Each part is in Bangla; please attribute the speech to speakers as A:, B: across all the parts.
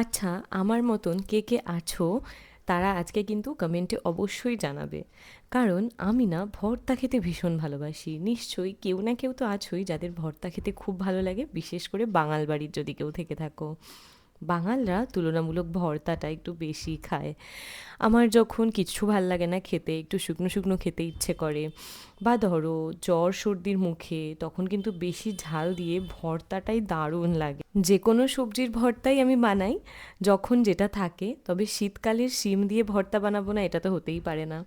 A: আচ্ছা আমার মতন কে কে আছো, তারা আজকে কিন্তু কমেন্টে অবশ্যই জানাবে। কারণ আমি না ভর্তা খেতে ভীষণ ভালোবাসি। নিশ্চয়ই কেউ না কেউ তো আছোই যাদের ভর্তা খেতে খুব ভালো লাগে, বিশেষ করে বাঙাল বাড়ির যদি কেউ থেকে থাকো। বাঙালরা তুলনামূলক ভর্তাটা একটু বেশি খায়। আমার যখন কিচ্ছু ভালো লাগে না খেতে, একটু শুকনো শুকনো খেতে ইচ্ছে করে, বা ধরো জ্বর সর্দির মুখে, তখন কিন্তু বেশি ঝাল দিয়ে ভর্তাটাই দারুণ লাগে। যে কোনো সবজির ভর্তাই আমি বানাই, যখন যেটা থাকে, তবে শীতকালের শিম দিয়ে ভর্তা বানাবো না, এটা তো হতেই পারে না।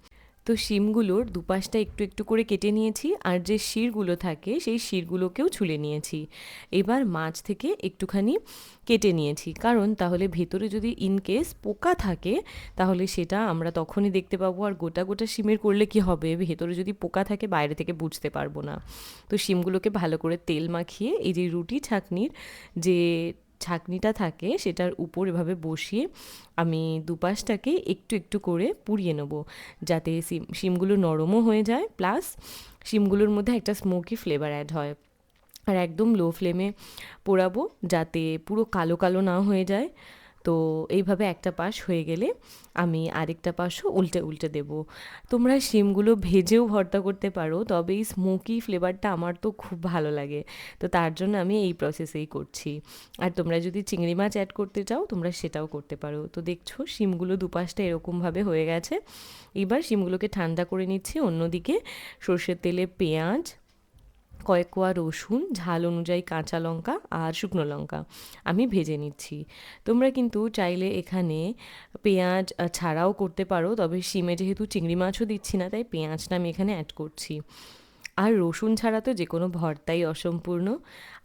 A: তো শিমগুলোর দুপাশটা একটু একটু করে কেটে নিয়েছি আর যে শিরগুলো থাকে সেই শিরগুলোকেও ছুলে নিয়েছি। এবার মাছ থেকে একটুখানি কেটে নিয়েছি। কারণ তাহলে ভেতরে যদি ইনকেস পোকা থাকে, তাহলে সেটা আমরা তখনই দেখতে পাবো আর গোটা গোটা শিমের করলে কি হবে? ভেতরে যদি পোকা থাকে, বাইরে থেকে বুঝতে পারব না। তো শিমগুলোকে ভালো করে তেল মাখিয়ে এই যে রুটি, ছাকনির যে ছাকনিটা থাকে সেটার উপর এভাবে বসিয়ে আমি দুপাশটাকে একটু একটু করে পুড়িয়ে নেব যাতে সিম সিমগুলো নরমও হয়ে যায়। প্লাস সিমগুলোর মধ্যে একটা স্মোকি ফ্লেভার অ্যাড হয়। আর একদম লো ফ্লেমে পোড়াবো যাতে পুরো কালো কালো না হয়ে যায়। তো এইভাবে একটা পাশ হয়ে গেলে আমি আরেকটা পাশও উল্টে উল্টে দেবো। তোমরা শিমগুলো ভেজেও ভর্তা করতে পারো, তবে এই স্মোকি ফ্লেভারটা আমার তো খুব ভালো লাগে। তো তার জন্য আমি এই প্রসেসেই করছি। আর তোমরা যদি চিংড়ি মাছ অ্যাড করতে চাও, তোমরা সেটাও করতে পারো। তো দেখছ, শিমগুলো দুপাশটা এরকমভাবে হয়ে গেছে। এবার শিমগুলোকে ঠান্ডা করে নিচ্ছি। অন্যদিকে সর্ষের তেলে পেঁয়াজ কয়েক কোয়া রসুন, ঝাল অনুযায়ী কাঁচা লঙ্কা আর শুকনো লঙ্কা আমি ভেজে নিচ্ছি। তোমরা কিন্তু চাইলে এখানে পেঁয়াজ ছাড়াও করতে পারো, তবে শিমে যেহেতু চিংড়ি মাছও দিচ্ছি না, তাই পেঁয়াজটা আমি এখানে অ্যাড করছি। আর রসুন ছাড়া তো যে কোনো ভর্তাই অসম্পূর্ণ।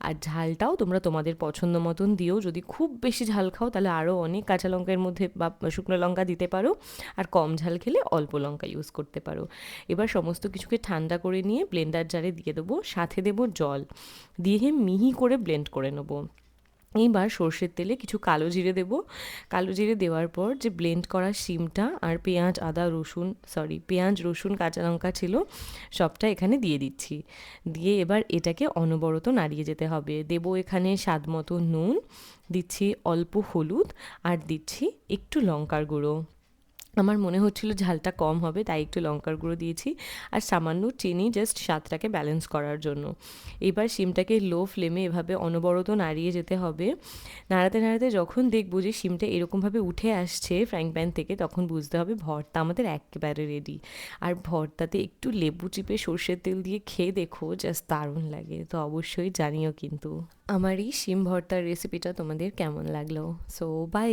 A: আর ঝালটাও তোমরা তোমাদের পছন্দ মতন দিও। যদি খুব বেশি ঝাল খাও, তাহলে আরও অনেক কাঁচা লঙ্কার মধ্যে বা শুকনো লঙ্কা দিতে পারো। আর কম ঝাল খেলে অল্প লঙ্কা ইউজ করতে পারো। এবার সমস্ত কিছুকে ঠান্ডা করে নিয়ে ব্লেন্ডার জারে দিয়ে দেবো। সাথে দেবো জল। দিয়ে মিহি করে ব্লেন্ড করে নেব। এইবার সর্ষের তেলে কিছু কালো জিরে দেব। কালো জিরে দেওয়ার পর যে ব্লেন্ড করা শিমটা আর পেঁয়াজ, আদা, রসুন সরি পেঁয়াজ, রসুন, কাঁচা লঙ্কা ছিল, সবটা এখানে দিয়ে দিচ্ছি। দিয়ে এবার এটাকে অনবরত নাড়িয়ে যেতে হবে। দেব এখানে স্বাদ মতো নুন, দিচ্ছি অল্প হলুদ আর দিচ্ছি একটু লঙ্কার গুঁড়ো। আমার মনে হচ্ছিল ঝালটা কম হবে, তাই একটু লঙ্কার গুঁড়ো দিয়েছি আর সামান্য চিনি জাস্ট স্বাদটাকে ব্যালেন্স করার জন্য। এবার শিমটাকে লো ফ্লেমে এভাবে অনবরত নাড়িয়ে যেতে হবে। নাড়াতে নাড়াতে যখন দেখব যে শিমটা এরকমভাবে উঠে আসছে ফ্রাইং প্যান থেকে, তখন বুঝতে হবে ভর্তা আমাদের একেবারে রেডি আর ভর্তাতে একটু লেবু চিপে সর্ষের তেল দিয়ে খেয়ে দেখো জাস্ট দারুণ লাগে। তো অবশ্যই জানিও কিন্তু। আমার এই শিম ভর্তার রেসিপিটা তোমাদের কেমন লাগল? So by